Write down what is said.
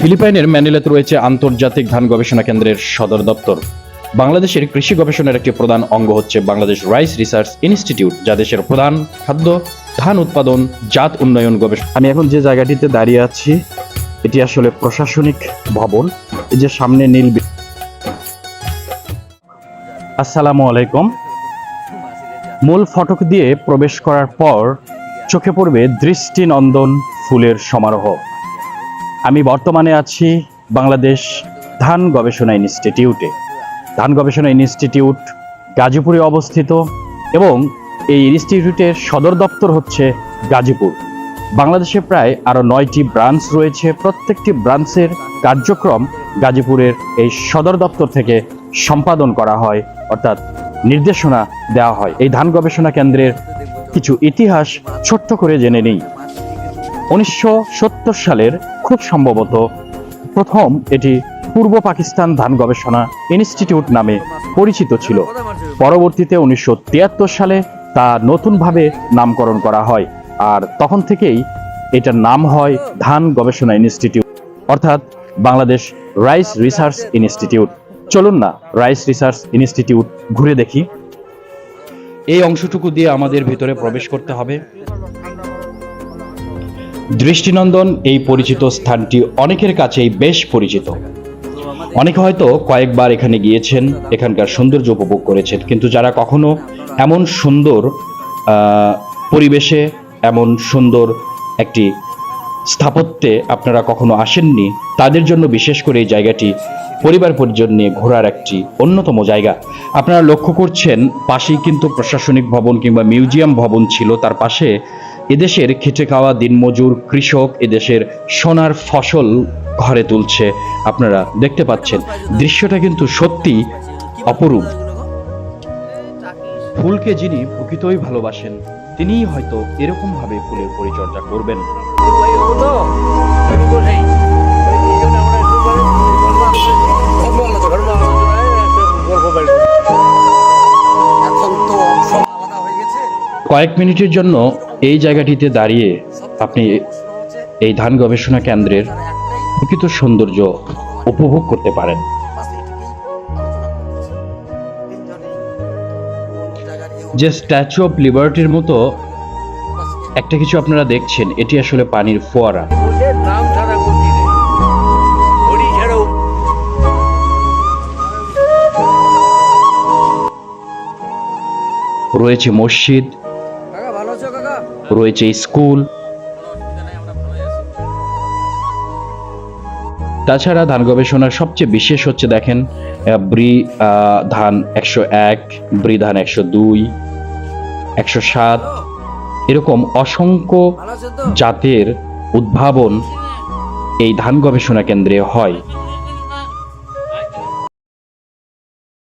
ফিলিপাইনের ম্যানিলাতে রয়েছে আন্তর্জাতিক ধান গবেষণা কেন্দ্রের সদর দপ্তর। বাংলাদেশের কৃষি গবেষণার একটি প্রধান অঙ্গ হচ্ছে বাংলাদেশ রাইস রিসার্চ ইনস্টিটিউট, যা দেশের প্রধান খাদ্য, ধান উৎপাদন, জাত উন্নয়ন গবেষণা আমি এখন যে জায়গাটিতে দাঁড়িয়ে আছি, এটি আসলে প্রশাসনিক ভবন। এই যে সামনে নীল আসসালামু আলাইকুম। মূল ফটক দিয়ে প্রবেশ করার পর চোখে পড়বে দৃষ্টিনন্দন ফুলের সমারোহ। আমি বর্তমানে আছি বাংলাদেশ ধান গবেষণা ইনস্টিটিউটে। ধান গবেষণা ইনস্টিটিউট গাজীপুরে অবস্থিত এবং এই ইনস্টিটিউটের সদর দপ্তর হচ্ছে গাজীপুর। বাংলাদেশে প্রায় আরও নয়টি ব্রাঞ্চ রয়েছে। প্রত্যেকটি ব্রাঞ্চের কার্যক্রম গাজীপুরের এই সদর দপ্তর থেকে সম্পাদন করা হয়, অর্থাৎ নির্দেশনা দেওয়া হয়। এই ধান গবেষণা কেন্দ্রের কিছু ইতিহাস ছোট্ট করে জেনে নিই। উনিশশো সত্তর সালের খুব সম্ভবত প্রথম এটি পূর্ব পাকিস্তান ধান গবেষণা ইনস্টিটিউট নামে পরিচিত ছিল। পরবর্তীতে উনিশশো তিয়াত্তর সালে তা নতুনভাবে নামকরণ করা হয় আর তখন থেকেই এটার নাম হয় ধান গবেষণা ইনস্টিটিউট, অর্থাৎ বাংলাদেশ রাইস রিসার্চ ইনস্টিটিউট। চলুন না, রাইস রিসার্চ ইনস্টিটিউট ঘুরে দেখি। এই অংশটুকু দিয়ে আমাদের ভিতরে প্রবেশ করতে হবে। দৃষ্টিনন্দন এই পরিচিত স্থানটি অনেকের কাছেই বেশ পরিচিত। অনেকে হয়তো কয়েকবার এখানে গিয়েছেন, এখানকার সৌন্দর্য উপভোগ করেছেন, কিন্তু যারা কখনো এমন সুন্দর পরিবেশে, এমন সুন্দর একটি স্থাপত্যে আপনারা কখনো আসেননি, তাদের জন্য বিশেষ করে এই জায়গাটি পরিবার পরিজন নিয়ে ঘোরার একটি অন্যতম জায়গা। আপনারা লক্ষ্য করছেন, পাশেই কিন্তু প্রশাসনিক ভবন কিংবা মিউজিয়াম ভবন ছিল, তার পাশে এদেশের খেটে খাওয়া দিনমজুর কৃষক এদেশের সোনার ফসল ঘরে তুলছে। আপনারা দেখতে পাচ্ছেন, দৃশ্যটা কিন্তু সত্যি অপরূপ। ফুলকে যিনি প্রকৃতই ভালোবাসেন, তিনিই হয়তো এরকম ভাবে ফুলের পরিচর্যা করবেন। কয়েক মিনিটের জন্য এই জায়গাটিতে দাঁড়িয়ে আপনি এই ধান গবেষণা কেন্দ্রের প্রকৃত সৌন্দর্য উপভোগ করতে পারেন। যে স্ট্যাচু অফ লিবার্টির মতো একটা কিছু আপনারা দেখছেন, এটি আসলে পানির ফোয়ারা। রয়েছে মসজিদ রয়েছে স্কুল। তাছাড়া ধান গবেষণার সবচেয়ে বিশেষ হচ্ছে দেখেন ব্রি ধান একশো এক, ব্রি ধান একশো দুই, একশো সাত। এরকম অসংখ্য জাতের উদ্ভাবন এই ধান গবেষণা কেন্দ্রে হয়।